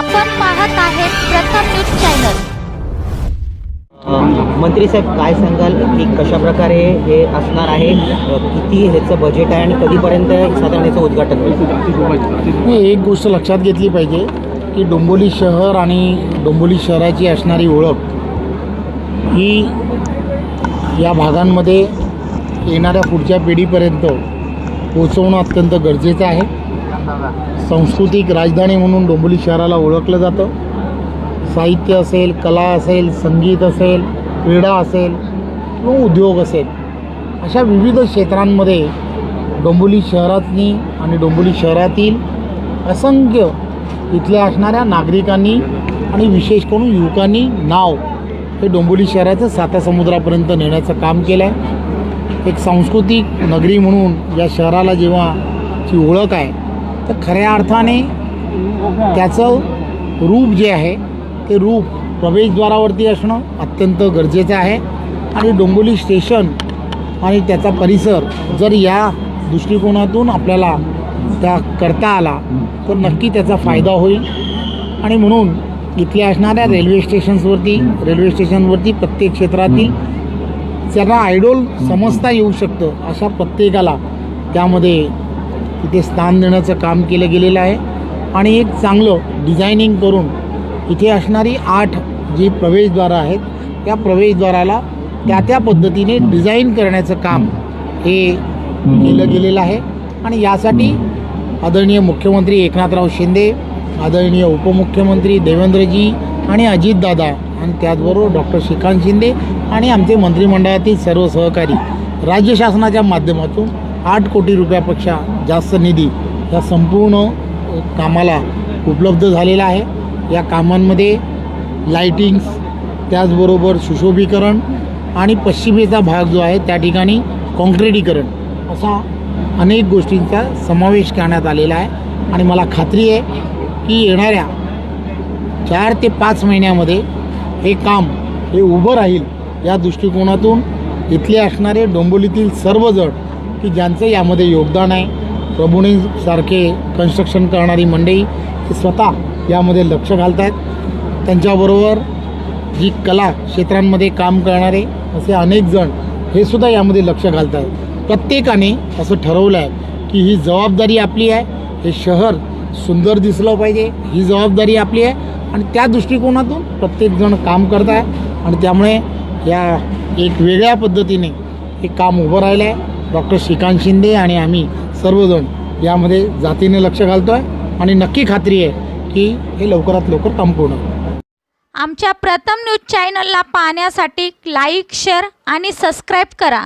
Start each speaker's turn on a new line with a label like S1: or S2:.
S1: आपण पाहत आहेत प्रथम न्यूज चॅनल.
S2: मंत्री साहेब काय सांगाल? की कशा प्रकारे हे असणार आहे? किती ह्याचं बजेट आहे आणि कधीपर्यंत साधारण याचं उद्घाटन होईल?
S3: मी एक गोष्ट लक्षात घेतली पाहिजे की डोंबोली शहर आणि डोंबोली शहराची असणारी ओळख ही या भागांमध्ये येणाऱ्या पुढच्या पिढीपर्यंत पोचवणं अत्यंत गरजेचं आहे. सांस्कृतिक राजधानी म्हणून डोंबोली शहराला ओळखलं जातं. साहित्य असेल कला असेल संगीत असेल क्रीडा असेल किंवा उद्योग असेल अशा विविध क्षेत्रांमध्ये डोंबिवली शहरातनी आणि डोंबिवली शहरातील असंख्य इथल्या असणाऱ्या नागरिकांनी आणि विशेष करून युवकांनी नाव हे डोंबिवली शहराचं सातासमुद्रापर्यंत नेण्याचं काम केलं आहे एक सांस्कृतिक नगरी म्हणून या शहराला जेव्हा ची ओळख आहे तर खऱ्या अर्थाने त्याचं रूप जे आहे ते रूप प्रवेशद्वारावरती असणं अत्यंत गरजेचं आहे. आणि डोंबिवली स्टेशन आणि त्याचा परिसर जर या दृष्टिकोनातून आपल्याला त्या करता आला तर नक्की त्याचा फायदा होईल. आणि म्हणून इथल्या असणाऱ्या रेल्वे स्टेशन्सवरती रेल्वे स्टेशनवरती प्रत्येक क्षेत्रातील त्यांना आयडोल समजता येऊ शकतं अशा प्रत्येकाला त्यामध्ये तिथे स्थान देण्याचं काम केलं गेलेलं आहे. आणि एक चांगलं डिझायनिंग करून इथे असणारी आठ जी प्रवेशद्वारं आहेत त्या प्रवेशद्वाराला त्या त्या पद्धतीने डिझाईन करण्याचं काम हे केलं गेलेलं आहे. आणि यासाठी आदरणीय मुख्यमंत्री एकनाथराव शिंदे आदरणीय उपमुख्यमंत्री देवेंद्रजी आणि अजितदादा आणि त्याचबरोबर डॉक्टर श्रीकांत शिंदे आणि आमचे मंत्रिमंडळातील सर्व सहकारी राज्य शासनाच्या माध्यमातून आठ कोटी रुपयापेक्षा जास्त निधी या संपूर्ण कामाला उपलब्ध झालेला आहे. या कामांमध्ये लाईटिंग्स त्याचबरोबर सुशोभीकरण आणि पश्चिमेचा भाग जो आहे त्या ठिकाणी कॉन्क्रिटीकरण असा अनेक गोष्टींचा समावेश करण्यात आलेला आहे. आणि मला खात्री आहे की येणाऱ्या चार ते पाच महिन्यामध्ये हे काम हे उभं राहील या दृष्टिकोनातून इथले असणारे डोंबोलीतील सर्वजण की ज्यांचं यामध्ये योगदान आहे प्रभुणीसारखे कन्स्ट्रक्शन करणारी मंडळी ही स्वतः यामध्ये लक्ष घालत आहेत त्यांच्याबरोबर जी कला क्षेत्रांमध्ये काम करणारे असे अनेक जण हे सुद्धा यामध्ये लक्ष घालत आहेत प्रत्येकाने असं ठरवलं आहे की ही जबाबदारी आपली आहे हे शहर सुंदर दिसलं पाहिजे ही जबाबदारी आपली आहे आणि त्या दृष्टिकोनातून प्रत्येकजण काम करत आहे आणि त्यामुळे या एक वेगळ्या पद्धतीने हे काम उभं राहिलं आहे डॉक्टर श्रीकांत शिंदे आणि आम्ही सर्वजण यामध्ये जातीने लक्ष घालतो आहे आणि नक्की खात्री आहे की हे लवकरात लवकर काम पूर्ण
S1: आमच्या प्रथम न्यूज चॅनलला पाहण्यासाठी लाईक शेअर आणि सबस्क्राईब करा.